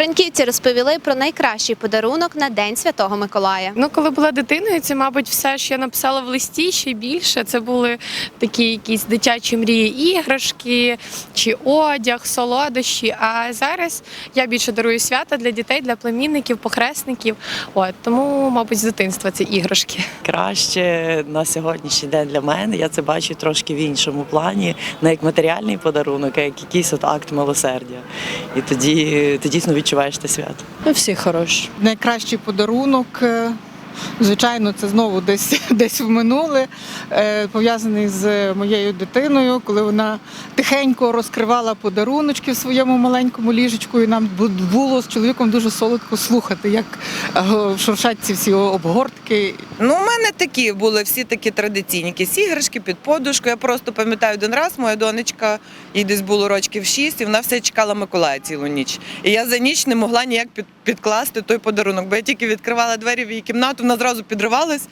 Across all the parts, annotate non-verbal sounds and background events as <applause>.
Франківці розповіли про найкращий подарунок на День Святого Миколая. Ну, коли була дитиною, це, мабуть, все, що я написала в листі, ще більше. Це були такі якісь дитячі мрії, іграшки чи одяг, солодощі. А зараз я більше дарую свята для дітей, для племінників, похресників. От тому, мабуть, з дитинства це іграшки. краще на сьогоднішній день для мене. Я це бачу трошки в іншому плані, не як матеріальний подарунок, а як якийсь от акт милосердя. І тоді ти дійсно відчуваєш те свято. Ну, всі хороші. найкращий подарунок. Звичайно, це знову десь <laughs> десь в минуле, е, пов'язаний з моєю дитиною, коли вона тихенько розкривала подаруночки в своєму маленькому ліжечку, і нам було з чоловіком дуже солодко слухати, як е, шуршать ці всі обгортки. Ну, у мене такі були всі такі традиційні якісь іграшки під подушку. Я просто пам'ятаю один раз, моя донечка, їй десь було років шість, і вона все чекала Миколая цілу ніч. І я за ніч не могла ніяк підкласти той подарунок, бо я тільки відкривала двері в її кімнату, вона зразу підривалась.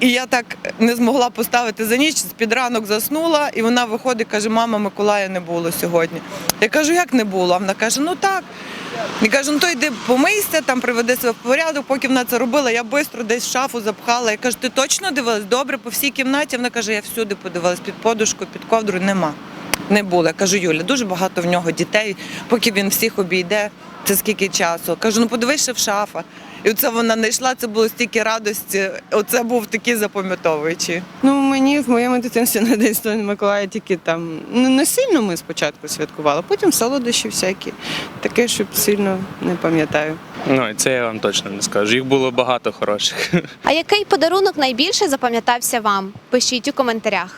І я так не змогла поставити за ніч, з-під ранок заснула, і вона виходить, каже: мама, Миколая не було сьогодні. Я кажу, як не було? А вона каже, ну так. І кажу, ну то йди помийся, там приведи себе в порядок. Поки вона це робила, я швидко десь в шафу запхала. Я кажу, ти точно дивилась? Добре, по всій кімнаті. Вона каже, я всюди подивилась під подушку, під ковдру нема. Не було. Я кажу, Юля, дуже багато в нього дітей, поки він всіх обійде. Це скільки часу? Кажу, ну подивись в шафа. І оце вона не йшла, це було стільки радості. Оце був такий запам'ятовуючий. Ну, мені в моєму дитинстві на День Святого Миколая тільки там ну, не сильно ми спочатку святкували, потім солодощі всякі. Таке, щоб сильно не пам'ятаю. Ну, і це я вам точно не скажу. Їх було багато хороших. А який подарунок найбільше запам'ятався вам? Пишіть у коментарях.